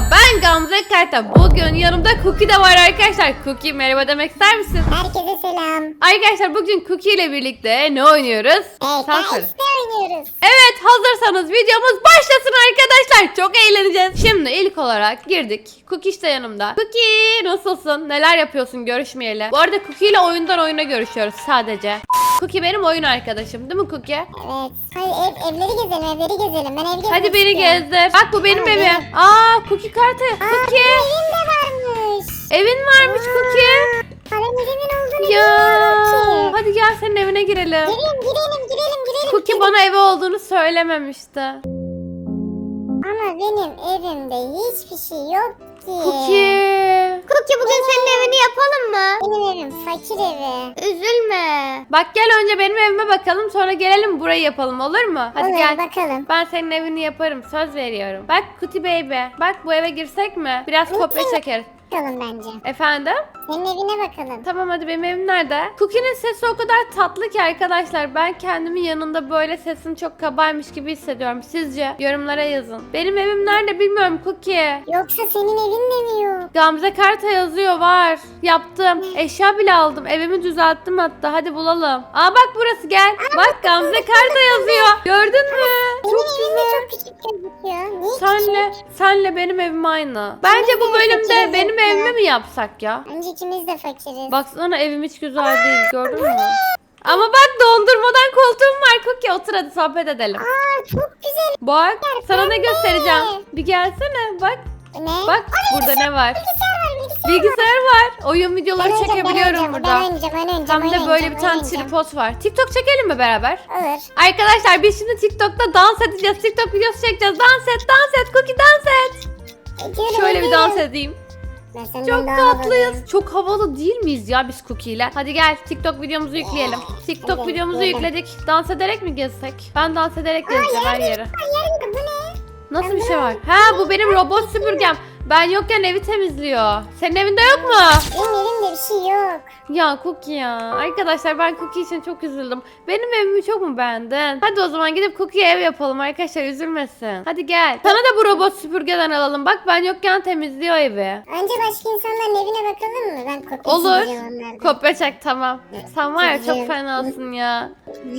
ben Gamze Karta. Bugün yanımda Cookie de var arkadaşlar. Cookie merhaba demek ister misin? Herkese selam. Arkadaşlar bugün Cookie ile birlikte ne oynuyoruz? Evet, söyle. işte oynuyoruz. Evet hazırsanız videomuz başlasın arkadaşlar. Çok eğleneceğiz. Şimdi ilk olarak girdik. Cookie işte yanımda. Cookie nasılsın? Neler yapıyorsun görüşmeyeli. Bu arada Cookie ile oyundan oyuna görüşüyoruz sadece. Cookie benim oyun arkadaşım değil mi Cookie? Evet. Hadi ev, evleri gezelim, evleri gezelim. Ben ev gezmek Hadi beni istiyorum. gezdir. Bak bu benim Tamam, evim. benim. Aa Cookie kartı. Aa, Cookie. evim de varmış. Evin varmış Cookie. Paramızın olduğunu Ya bilmiyorum ki. hadi gel senin evine girelim. Girelim, girelim, girelim, girelim. Cookie bana evi olduğunu söylememişti. Ama benim evimde hiçbir şey yok ki. Cookie. Cookie bugün senin evini yapalım mı? Benim evim fakir evi. Üzülme. Bak gel önce benim evime bakalım sonra gelelim burayı yapalım olur mu? Hadi Olur, gel. bakalım. Ben senin evini yaparım söz veriyorum. Bak Kuti Baby. Bak bu eve girsek mi? Biraz kopya çekeriz. Bakalım bence. Efendim? Senin evine bakalım. Tamam hadi benim evim nerede? Cookie'nin sesi o kadar tatlı ki arkadaşlar. Ben kendimin yanında böyle sesim çok kabaymış gibi hissediyorum. Sizce? Yorumlara yazın. Benim evim nerede bilmiyorum Cookie. Yoksa senin evin de mi yok? Gamze Karta yazıyor var. Yaptım. Eşya bile aldım. Evimi düzelttim hatta. Hadi bulalım. Aa bak burası gel. Bak Gamze Karta yazıyor. Gördün mü? Benim Çok evim de güzel. çok küçük gözüküyor. Niye Senle, senle benim evim aynı. Bence bu bölümde benim evimi mi yapsak ya? küçük? İkimiz de fakiriz. Baksana evim hiç güzel değil. Gördün mü? Ama bak dondurmadan koltuğum var. Cookie otur hadi sohbet edelim. Aa çok güzel. Bak sana ne göstereceğim. Bir gelsene bak. Ne? Bak burada ne var? Bilgisayar var bilgisayar. Bilgisayar var. Oyun Ben videoları oynayacağım, ben çekebiliyorum oynayacağım, burada. Ben oynayacağım, ben oynayacağım. Hem de ben böyle bir oynayacağım, tane oynayacağım. tripod var. TikTok çekelim mi beraber? Olur. Arkadaşlar biz şimdi TikTok'ta dans edeceğiz. TikTok videosu çekeceğiz. Dans et, dans et. Cookie dans et. Ediyorum, Şöyle bir ediyorum. dans edeyim. Ben senden Çok daha tatlıyız. havalıyım. Çok havalı değil miyiz ya biz Cookie ile? Hadi gel TikTok videomuzu yükleyelim. TikTok Hadi, videomuzu hadi. yükledik. Dans ederek mi gezsek? Ben dans ederek gezeceğim her yeri. Ay, yarın da bu ne? Nasıl bir şey var? Ha bu benim robot süpürgem. Ben yokken evi temizliyor. Senin evinde yok mu? Benim evimde bir şey yok. Ya Cookie ya. Arkadaşlar ben Cookie için çok üzüldüm. Benim evimi çok mu beğendin? Hadi o zaman gidip Cookie'ye ev yapalım arkadaşlar üzülmesin. Hadi gel. Sana da bu robot süpürgeden alalım. Bak ben yokken temizliyor evi. Önce başka insanların evine bakalım mı? Ben kopya Olur. çekeceğim onlardan. Kopya çek tamam. Sen var ya çok Çekeceğim. fenasın ya.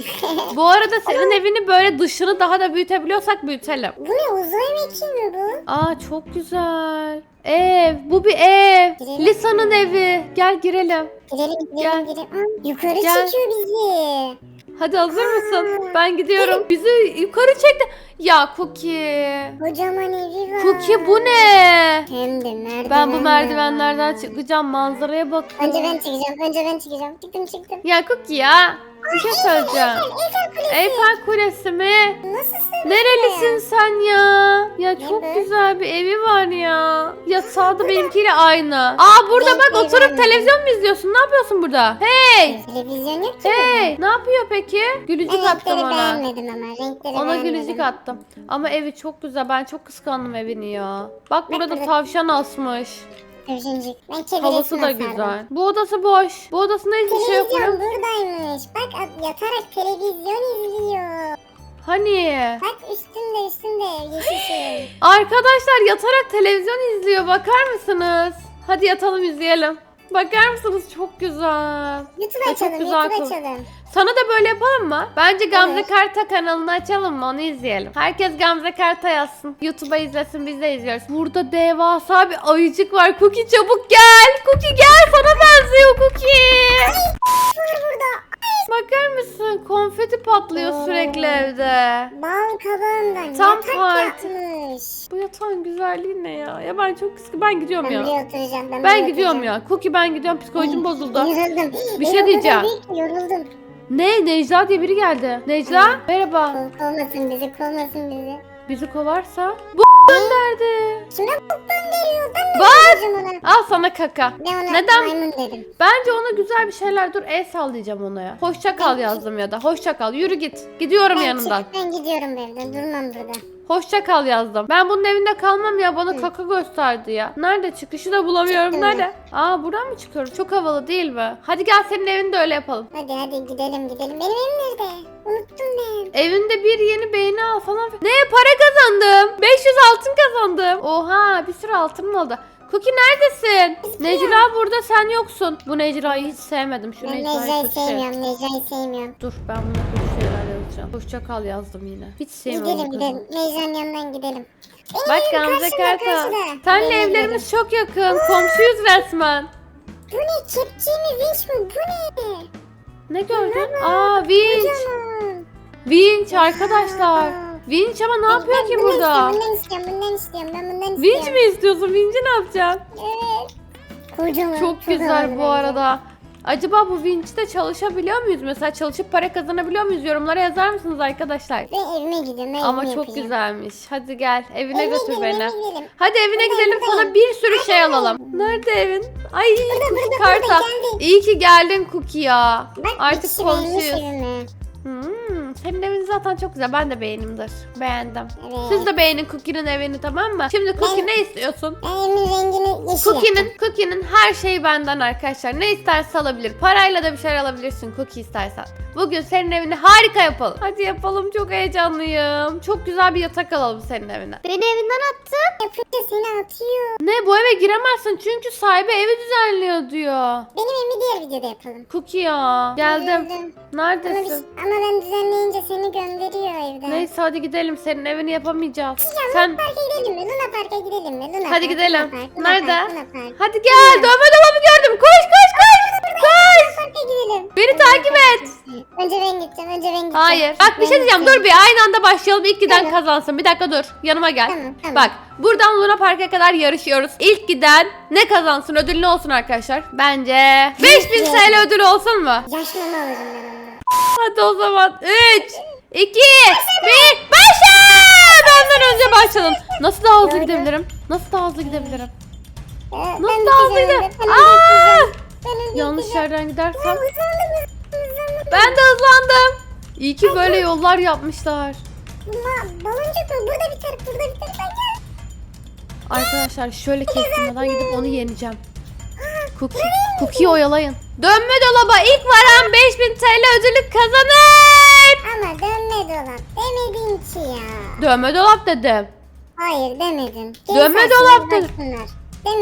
Bu arada senin evini böyle dışını daha da büyütebiliyorsak büyütelim. bu ne uzay mekiği mi bu? Aa çok güzel. Ev. Bu bir ev. Girelim. Lisa'nın evi. Gel girelim. Gidelim Gel. gidelim gidelim. Aa, yukarı Gel. çekiyor bizi. Hadi hazır mısın? Ben gidiyorum. Bizi yukarı çekti. Ya Cookie. Kocaman evi var. Cookie bu ne? Hem de merdiven. Ben bu merdivenlerden çıkacağım. Manzaraya bak. Önce ben çıkacağım. Önce ben çıkacağım. Çıktım çıktım. Ya Cookie ya. Bir şey söyleyeceğim. Eyfel Kulesi. Eyfel Kulesi mi? Nasıl sığdın? Nerelisin sen ya? Ya çok be? güzel bir evi var ya. Yatağı da benimkiyle aynı. Aa burada bak oturup televizyon mu izliyorsun? Ne yapıyorsun burada? Hey! Televizyon yok ki. Hey! Ne yapıyor peki? Gülücük Ben attım renkleri ona. beğenmedim ama. Renkleri Ona beğenmedim. gülücük attım. Ama evi çok güzel. Ben çok kıskandım evini ya. Bak burada burada- tavşan asmış. Tavşancık. Ben kedi Havası resmi da asardım. güzel. Bu odası boş. Bu odasında hiçbir şey yok. Televizyon buradaymış. Bak at- yatarak televizyon izliyor. Hani? Bak üstünde üstünde yeşil şey. Arkadaşlar yatarak televizyon izliyor. Bakar mısınız? Hadi yatalım izleyelim. Bakar mısınız? Çok güzel. YouTube çok açalım, güzel YouTube kız. açalım. Sana da böyle yapalım mı? Bence Gamze Evet. Karta kanalını açalım mı? Onu izleyelim. Herkes Gamze Karta yazsın. YouTube'a izlesin biz de izliyoruz. Burada devasa bir ayıcık var. Cookie çabuk gel. Cookie gel. Sana benziyor Cookie. Var burada. Bakar mısın? Konfeti patlıyor Oo. sürekli evde. Bal kabağından Tam yatak parti. yapmış. Bu yatağın güzelliği ne ya? Ya ben çok kıskandım. Ben gidiyorum Ben ya. oturacağım. Ben, Ben buraya gidiyorum oturacağım. ya. Cookie ben gidiyorum. Psikolojim bozuldu. Yoruldum. Bir şey Yoruldum diyeceğim. değil ki, Yoruldum. Ne? Necla diye biri geldi. Necla? Merhaba. Kol kovmasın bizi, kovmasın bizi. Bizi kovarsa? Bu gönderdi. Kime bok gönderiyor? Ben Bak! ona. Al sana kaka. Ne ona? Neden? Maymun dedim. Bence ona güzel bir şeyler dur el sallayacağım ona ya. Hoşça kal yazdım ya da. Hoşça kal. Yürü git. Gidiyorum Ben yanından. Ben gidiyorum evden. Durmam burada. Hoşça kal yazdım. Ben bunun evinde kalmam ya. Bana kaka gösterdi ya. Nerede çıkışı da bulamıyorum. Çıktı mı? Nerede? Aa buradan mı çıkıyorum? Çok havalı değil mi? Hadi gel senin evinde öyle yapalım. Hadi hadi gidelim gidelim. Benim evim nerede? Unuttum ben. Evinde bir yeni beğeni al falan. Ne para kazandım. 500 altın kazandım. Oha bir sürü altınım oldu. Cookie neredesin? Necla burada sen yoksun. Bu Necla'yı hiç sevmedim. Şu Ben Necla'yı Necla'yı sevmiyorum. Necla'yı sevmiyorum. Dur ben buna kötü şeyler yazacağım. Hoşça kal yazdım yine. Hiç sevmiyorum Gidelim bu kızı. gidelim. Necla'nın yanından gidelim. Benim Bak evim Gamze karşıda, Kartal. karşıda. Senle Benim evlerimiz çok yakın. Komşuyuz resmen. Bu ne? Kepçe mi? Vinç mi? Bu ne? Ne gördün? Aa vinç. Kocaman. Vinç arkadaşlar. Vinç ama ne yapıyor Ben ki bundan burada? Istiyorum, bundan istiyorum. Bundan istiyorum. Ben bundan istiyorum. Vinç mi istiyorsun? Vinci ne yapacaksın? Evet. Kocaman. Çok güzel bu arada. Acaba bu vinçte çalışabiliyor muyuz? Mesela çalışıp para kazanabiliyor muyuz? Yorumlara yazar mısınız arkadaşlar? Ben evime gidiyorum. Ben Ama çok yapacağım. güzelmiş. Hadi gel evine Evime götür gidelim, beni. evime gidelim. Hadi evine Buradayım, gidelim sana buradayım. bir sürü şey alalım. Nerede evin? Ay burada, burada, geldik. İyi ki geldin Cookie ya. Bak Artık bir kişi beğenmiş komşuyuz. evimi. Hmm, senin evin zaten çok güzel. Ben de beğenimdir. Beğendim. Siz de beğenin Cookie'nin evini tamam mı? Şimdi Cookie Ben- ne istiyorsun? Ben evimin rengini yeşil. Cookie'nin Cookie'nin her şeyi benden arkadaşlar. Ne isterse alabilir. Parayla da bir şeyler alabilirsin Cookie istersen. Bugün senin evini harika yapalım. Hadi yapalım çok heyecanlıyım. Çok güzel bir yatak alalım senin evine. Beni evinden attın. Yapınca seni atıyor. Ne bu eve giremezsin çünkü sahibi evi düzenliyor diyor. Benim evimi diğer videoda yapalım. Cookie ya. Geldim. Ama, biz- Neredesin? ama ben düzenleyince seni gönderiyor evden. Neyse hadi gidelim. Senin evini yapamayacağız. Ya, Sen Luna Park'a gidelim mi? Luna Park'a gidelim mi? Luna Hadi Park, gidelim. Luna Park, Luna Nerede? Park, Luna Park. hadi gel. Dövme dolabı gördüm. Koş koş koş. Koş. Luna Park'a gidelim. Beni takip et. Önce ben gideceğim. Önce ben gideceğim. Hayır. Bak bir şey diyeceğim. Dur bir aynı anda başlayalım. İlk giden Tamam. kazansın. Bir dakika dur. Yanıma gel. Tamam, tamam. Bak buradan Luna Park'a kadar yarışıyoruz. İlk giden ne kazansın? Ödül ne olsun arkadaşlar? Bence 5000 TL ödül olsun mu? Yaşlı mı alırım ben onu? Hadi o zaman 3 2 1 başla! Benden önce başladım. Nasıl daha hızlı gidebilirim? Nasıl daha hızlı gidebilirim? Ee, Nasıl daha hızlı gidebilirim? Aa! Yanlış yerden gidersem. Ben de hızlandım. İyi ki böyle yollar yapmışlar. Baloncuk? Burada biter, burada biter. Ben gel. Arkadaşlar şöyle kestirmeden gidip onu yeneceğim. Cookie, Cookie'yi oyalayın. Dönme dolaba ilk varan 5000 TL ödülü kazanır. Dönme dolap. Demedin ki ya. Dönme dolap dedim. Hayır demedin. Dönme Gençler dolap dedim.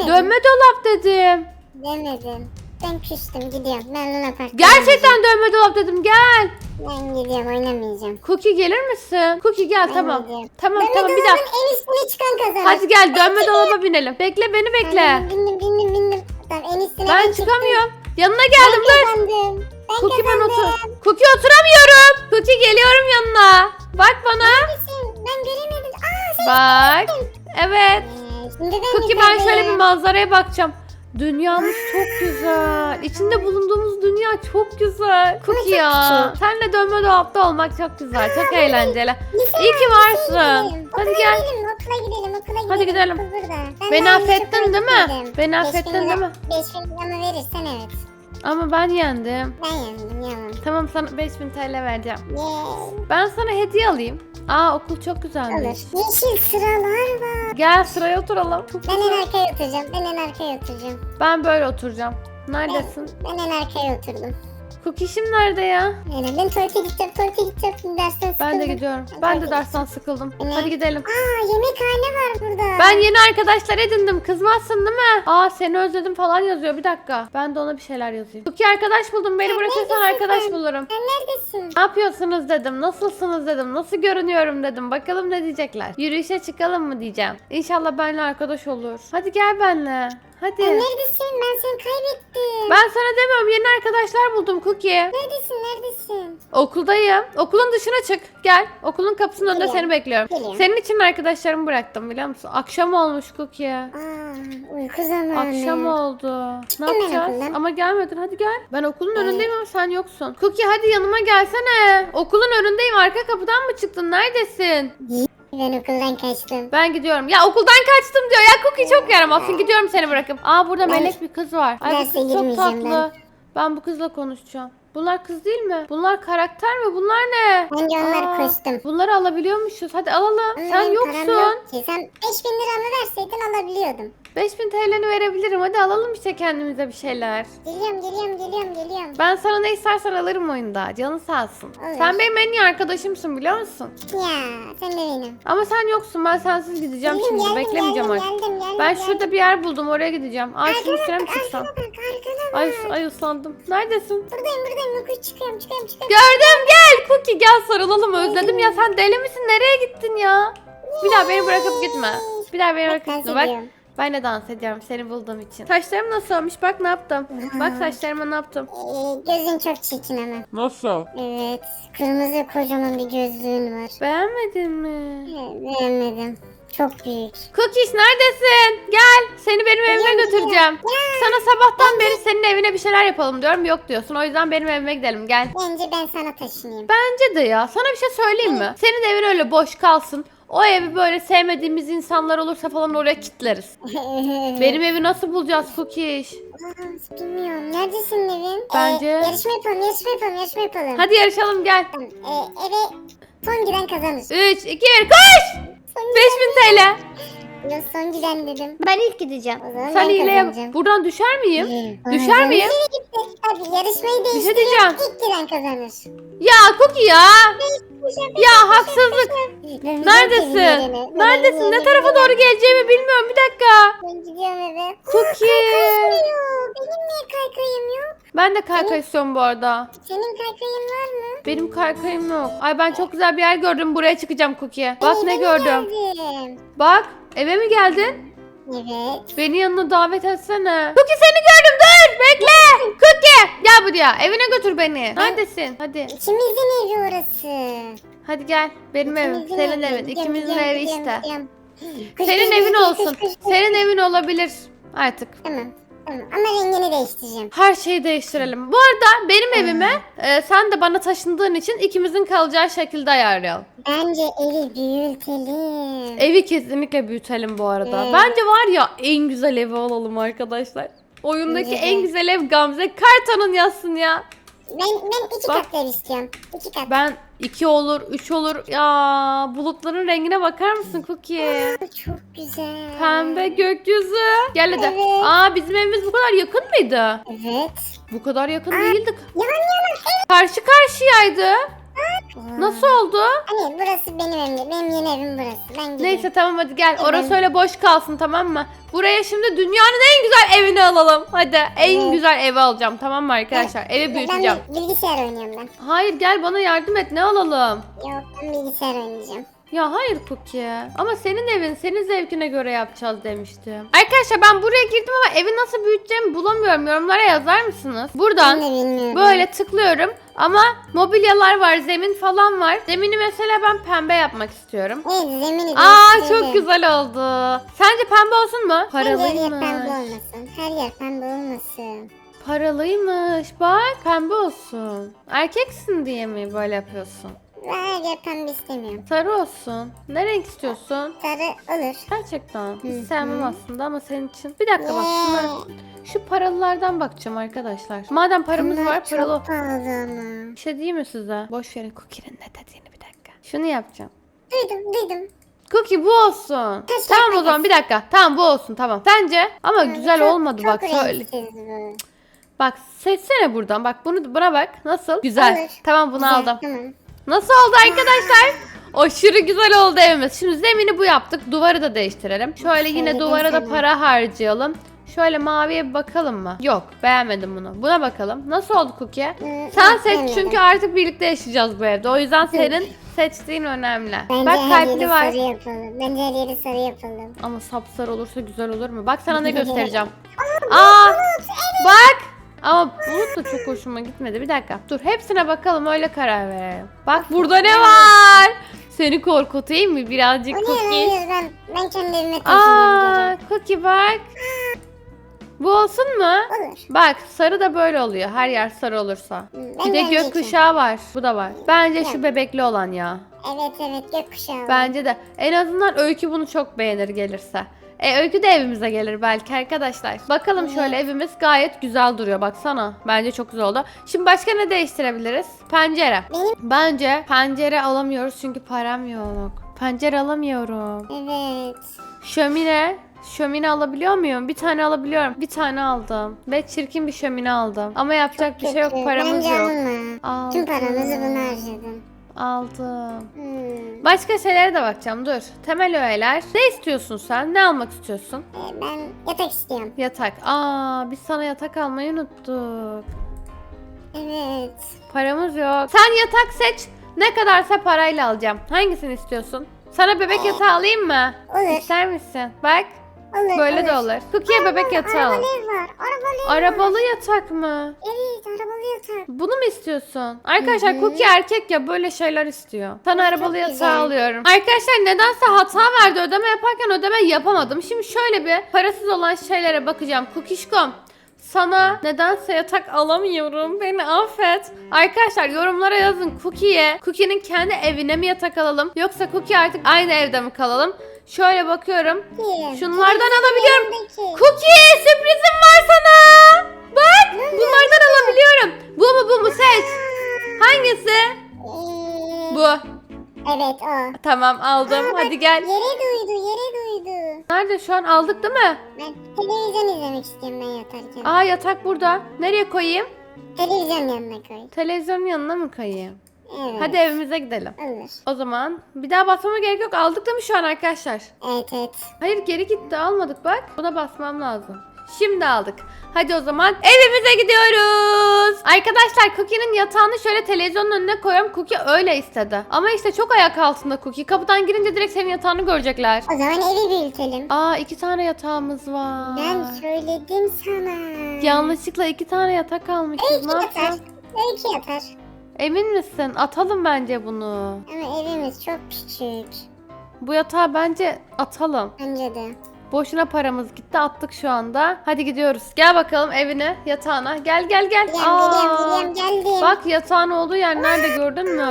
Dönme dolap dedim. Demedin. Ben küstüm gidiyorum. Ben Luna Park'a Gerçekten dönme dolap dedim gel. Ben gidiyorum oynamayacağım. Cookie gelir misin? Cookie gel Ben tamam. gidiyorum. Tamam Dönme tamam bir dolabın dakika. en üstüne çıkan kazanır. Hadi gel dönme dolaba binelim. Bekle beni bekle. Ben bindim bindim bindim. Tamam en üstüne Ben çıktım. çıkamıyorum. Yanına Ben geldim dur. kazandım. Ben Cookie ben kazandım. otur. Cookie oturamıyorum. Cookie geliyorum yanına. Bak bana. Neredesin? Ben göremedim. Aa sen Bak. Evet. Ee, Şimdi ben Cookie ben şöyle bir manzaraya bakacağım. Dünyamız çok güzel. İçinde bulunduğumuz dünya çok güzel. Cookie çok ya. küçük. Senle dönme dolapta olmak çok güzel. Çok eğlenceli. Lise İyi ki var, varsın. Hadi Okula gel. Gidelim, okula gidelim, okula gidelim. Hadi gidelim. Okul burada. Ben Beni daha önce affettin okula değil mi? gitmedim. Beni Beş affettin bin değil mi? Beş bin liramı verirsen evet. Ama ben yendim. Ben yendim yalan. Tamam sana 5000 TL vereceğim. Yay. Ben sana hediye alayım. Aa okul çok güzelmiş. Olur. Yeşil sıralar var. Gel sıraya oturalım. Çok Ben en güzel. arkaya oturacağım. Ben en arkaya oturacağım. Ben böyle oturacağım. Neredesin? Ben en arkaya oturdum. Cookie'şim nerede ya? Yani ben tuvalete gideceğim, tuvalete gideceğim. Dersten sıkıldım. Ben de gidiyorum. Ben de dersten sıkıldım. Ne? Hadi gidelim. Aa yemekhane var burada. Ben yeni arkadaşlar edindim. Kızmazsın değil mi? Aa seni özledim falan yazıyor. Bir dakika. Ben de ona bir şeyler yazayım. Cookie arkadaş buldum. Beni bırakırsan arkadaş sen? bulurum. Sen neredesin? Ne yapıyorsunuz dedim. Nasılsınız dedim. Nasıl görünüyorum dedim. Bakalım ne diyecekler. Yürüyüşe çıkalım mı diyeceğim. İnşallah benimle arkadaş olur. Hadi gel benimle. Hadi. Sen neredesin? Ben seni kaybettim. Ben sana demiyorum. Yeni arkadaşlar buldum Cookie. Neredesin? Neredesin? Okuldayım. Okulun dışına çık. Gel. Okulun kapısının önünde Geliyorum. seni bekliyorum. Geliyorum. Senin için arkadaşlarımı bıraktım biliyor musun? Akşam olmuş Cookie. Aa uyku zamanı. Akşam oldu. Ne Çıktım ben yapacağız? okuldan. Ama gelmedin. Hadi gel. Ben okulun Evet. önündeyim ama sen yoksun. Cookie hadi yanıma gelsene. Okulun önündeyim. Arka kapıdan mı çıktın? Neredesin? Ben okuldan kaçtım. Ben gidiyorum. Ya okuldan kaçtım diyor. Ya Cookie çok yaramazsın. Gidiyorum seni bırakıp. Aa burada melek bir kız var. Ay bu Derse kız çok girmeyeceğim tatlı. ben. Bu kızla konuşacağım. Bunlar kız değil mi? Bunlar karakter mi? Bunlar ne? Bence onlar Aa, kostüm. Bunları alabiliyormuşuz. Hadi alalım. Ama Sen benim yoksun. yok ki. Sen 5000 liramı verseydin alabiliyordum. 5000 TL'ni verebilirim. Hadi alalım işte kendimize bir şeyler. Geliyorum geliyorum geliyorum geliyorum. Ben sana ne istersen alırım oyunda. Canın sağ olsun. Olur. Sen benim en iyi arkadaşımsın biliyor musun? Ya sen de benim. Ama sen yoksun. Ben sensiz gideceğim Geldim, şimdi. geldim, Beklemeyeceğim geldim, artık. geldim, geldim, Ben geldim. şurada bir yer buldum. Oraya gideceğim. Ay Arkana bak, çıksam? arkana bak, arkana Ay, bak. ay ıslandım. Neredesin? Buradayım buradayım yokuş çıkıyorum çıkıyorum çıkıyorum. Gördüm gel Cookie gel sarılalım özledim ya sen deli misin nereye gittin ya? Bir daha beni bırakıp gitme. Bir daha beni bırakıp gitme bak. Ben de dans ediyorum seni bulduğum için. Saçlarım nasıl olmuş bak ne yaptım. Bak saçlarıma ne yaptım. Ee, gözün çok çirkin ama. Nasıl? Evet. Kırmızı kocaman bir gözlüğün var. Beğenmedin mi? Evet, beğenmedim. Çok büyük. Cookies neredesin? Gel seni benim evime Geliyorum, götüreceğim. Sana sabahtan beri senin evine bir şeyler yapalım diyorum yok diyorsun. O yüzden benim evime gidelim gel. Bence ben sana taşınayım. Bence de ya. Sana bir şey söyleyeyim mi? Senin evin öyle boş kalsın. O evi böyle sevmediğimiz insanlar olursa falan oraya kilitleriz. Benim evi nasıl bulacağız Cookies? Aa, Bilmiyorum. Neredesin senin evin? Bence- Ee, yarışma yapalım, yarışma yapalım, yarışma yapalım. Hadi yarışalım gel. Tamam, Ee, eve son giden kazanır. 3, 2, 1 koş! Son 5000 TL. giden, Yok, son giden dedim. Ben ilk gideceğim. O zaman Sen ben hile. Buradan düşer miyim? Aa, Düşer miyim? Hadi yarışmayı şey değiştirelim. diyeceğim. İlk giden kazanır. Ya Cookie ya. Ya haksızlık. Neredesin? Neredesin? Ne tarafa doğru geleceğimi bilmiyorum. Bir dakika. Ben gidiyorum eve. Cookie. Kaykayıyor. Benim niye kaykayım yok? Ben de kaykay istiyorum bu arada. Senin kaykayın var mı? Benim kaykayım yok. Ay ben çok güzel bir yer gördüm. Buraya çıkacağım Cookie. Bak ne gördüm. Bak eve mi geldin? Evet. Beni yanına davet etsene. Cookie seni gördüm. Buraya evine götür beni. Neredesin? Hadi. İkimizin evi orası. Hadi gel. Benim evim. İkimizin Senin evi. evin. Gidiyorum, İkimizin gidiyorum, evi gidiyorum, işte. gidiyorum. Senin evin olsun. Senin evin olabilir. Artık. Tamam. Tamam. Ama rengini değiştireceğim. Her şeyi değiştirelim. Bu arada benim evime e, sen de bana taşındığın için ikimizin kalacağı şekilde ayarlayalım. Bence evi büyütelim. Evi kesinlikle büyütelim bu arada. Evet. Bence var ya en güzel evi alalım arkadaşlar. Oyundaki de. en güzel ev Gamze. Kartan'ın yazsın ya. Ben, ben iki Bak. katlı ev istiyorum. İki kat. Ben iki olur, üç olur. Ya bulutların rengine bakar mısın Cookie? Aa, Çok güzel. Pembe gökyüzü. Gel hadi. Evet. Aa bizim evimiz bu kadar yakın mıydı? Evet. Bu kadar yakın değildik. Yan yana. Karşı karşıyaydı. Nasıl oldu? Hani burası benim evim. Benim yeni evim burası. Ben gidiyorum. Neyse tamam hadi gel. Orası öyle boş kalsın tamam mı? Buraya şimdi dünyanın en güzel evini alalım. Hadi en Evet. güzel evi alacağım tamam mı arkadaşlar? Evi büyüteceğim. Ben bilgisayar oynuyorum ben. Hayır gel bana yardım et ne alalım? Yok ben bilgisayar oynayacağım. Ya hayır Cookie. Ama senin evin senin zevkine göre yapacağız demiştim. Arkadaşlar ben buraya girdim ama evi nasıl büyüteceğimi bulamıyorum. Yorumlara yazar mısınız? Buradan böyle tıklıyorum ama mobilyalar var, zemin falan var. Zemini mesela ben pembe yapmak istiyorum. Evet zemini Aa çok güzel oldu. Sence pembe olsun mu? Bence her yer pembe Paralıymış. olmasın. Her yer pembe olmasın. Paralıymış. Bak pembe olsun. Erkeksin diye mi böyle yapıyorsun? Yer pembe istemiyorum. Sarı olsun. Ne renk istiyorsun? Sarı olur. Gerçekten. Hı Hiç sevmem aslında ama senin için. Bir dakika bak şunlar. Yeah. Şu paralılardan bakacağım arkadaşlar. Madem paramız Bunlar var paralı. Çok pahalı ama. Bir şey diyeyim mi size? Boş verin Cookie'nin ne dediğini bir dakika. Şunu yapacağım. Duydum duydum. Cookie bu olsun. Taş, tamam o zaman bir dakika. Tamam bu olsun tamam. Sence? Ama güzel Çok- olmadı çok bak şöyle. renksiz bu. Bak seçsene buradan. Bak bunu buna bak. Nasıl? Güzel. Olur. Tamam bunu Güzel, aldım. Tamam. Nasıl oldu arkadaşlar? Aşırı güzel oldu evimiz. Şimdi zemini bu yaptık. Duvarı da değiştirelim. Şöyle yine duvara da para harcayalım. Şöyle maviye bir bakalım mı? Yok beğenmedim bunu. Buna bakalım. Nasıl oldu Cookie? Sen seç çünkü artık birlikte yaşayacağız bu evde. O yüzden senin seçtiğin önemli. Bence Bak her kalpli yeri var. sarı yapalım. Bence her yeri sarı yapalım. Ama sapsarı olursa güzel olur mu? Bak sana ne göstereceğim. Aa! Bak! Ama bulut da çok hoşuma gitmedi. Bir dakika. Dur hepsine bakalım öyle karar verelim. Bak burada ne var? Seni korkutayım mı birazcık Hayır Cookie? hayır ben, ben kendi evime taşınıyorum. Aa, Cookie bak. Bu olsun mu? Olur. Bak sarı da böyle oluyor. Her yer sarı olursa. Hmm, Bir ben de beğeneceğim. gökkuşağı var. Bu da var. Bence şu bebekli olan ya. Evet evet gökkuşağı. Bence de. En azından Öykü bunu çok beğenir gelirse. E Öykü de evimize gelir belki arkadaşlar. Bakalım şöyle evimiz gayet güzel duruyor baksana. Bence çok güzel oldu. Şimdi başka ne değiştirebiliriz? Pencere. Benim- Bence pencere alamıyoruz çünkü param yok. Pencere alamıyorum. Evet. Şömine. Şömine alabiliyor muyum? Bir tane alabiliyorum. Bir tane aldım. Ve çirkin bir şömine aldım. Ama yapacak bir şey yok. Paramız yok. alma. Tüm paranızı buna harcadın. Aldım. Hmm. Başka şeylere de bakacağım. Dur. Temel öğeler. Ne istiyorsun sen? Ne almak istiyorsun? Ee, ben yatak istiyorum. Yatak. Aa, biz sana yatak almayı unuttuk. Evet. Paramız yok. Sen yatak seç. Ne kadarsa parayla alacağım. Hangisini istiyorsun? Sana bebek yatağı alayım mı? Olur. İster misin? Bak. Olur. Böyle olur. de olur. Cookie'ye bebek yatağı al. Arabalı ev var. Arabalı ev var. Arabalı yatak mı? Evet arabalı yatak. Bunu mu istiyorsun? Arkadaşlar Hı hı. Cookie erkek ya böyle şeyler istiyor. Sana arabalı yatağı güzel. alıyorum. Arkadaşlar nedense hata verdi ödeme yaparken ödeme yapamadım. Şimdi şöyle bir parasız olan şeylere bakacağım. Cookie'şkom sana nedense yatak alamıyorum. Beni affet. Arkadaşlar yorumlara yazın Cookie'ye. Cookie'nin kendi evine mi yatak alalım? Yoksa Cookie artık aynı evde mi kalalım? Şöyle bakıyorum. Kim? Şunlardan alabiliyorum. Yanındaki. Cookie sürprizim var sana. Bak bunlardan alabiliyorum. Bu mu bu mu seç. Hangisi? Ee, Bu. Evet o. Tamam aldım. Aa, bak, Hadi gel. Yere duydu yere duydu. Nerede şu an aldık değil mi? Ben televizyon izlemek istiyorum ben yatarken. Aa yatak burada. Nereye koyayım? Televizyon yanına koy. Televizyonun yanına mı koyayım? Evet. Hadi evimize gidelim. Olur. O zaman bir daha basmama gerek yok. Aldık değil mi şu an arkadaşlar? Evet evet. Hayır geri gitti almadık bak. Buna basmam lazım. Şimdi aldık. Hadi o zaman evimize gidiyoruz. Arkadaşlar Cookie'nin yatağını şöyle televizyonun önüne koyuyorum. Cookie öyle istedi. Ama işte çok ayak altında Cookie. Kapıdan girince direkt senin yatağını görecekler. O zaman evi büyütelim. Aa iki tane yatağımız var. Ben söyledim sana. Yanlışlıkla iki tane yatak almışız. Öykü Ne yatar. Öykü yatar. Emin misin? Atalım bence bunu. Ama evimiz çok küçük. Bu yatağı bence atalım. Bence de. Boşuna paramız gitti attık şu anda. Hadi gidiyoruz. Gel bakalım evine yatağına. Gel gel gel. Geliyorum Aa, geliyorum geliyorum geldim. Bak yatağın olduğu yer nerede gördün mü?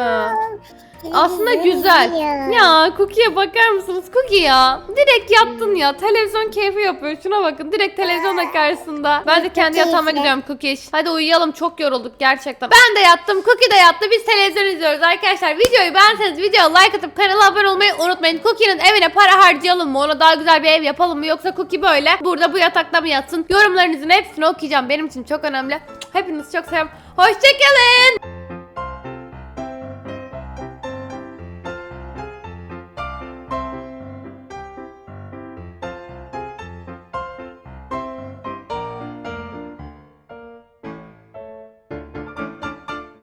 Aslında güzel. Ya Cookie'ye bakar mısınız? Cookie ya. Direkt yattın ya. Televizyon keyfi yapıyor. Şuna bakın. Direkt televizyonda karşısında. Ben de kendi yatağıma gidiyorum Cookie. Hadi uyuyalım. Çok yorulduk gerçekten. Ben de yattım. Cookie de yattı. Biz televizyon izliyoruz arkadaşlar. Videoyu beğenseniz videoya like atıp kanala abone olmayı unutmayın. Cookie'nin evine para harcayalım mı? Ona daha güzel bir ev yapalım mı? Yoksa Cookie böyle burada bu yatakta mı yatsın? Yorumlarınızın hepsini okuyacağım. Benim için çok önemli. Hepinizi çok seviyorum. Hoşçakalın.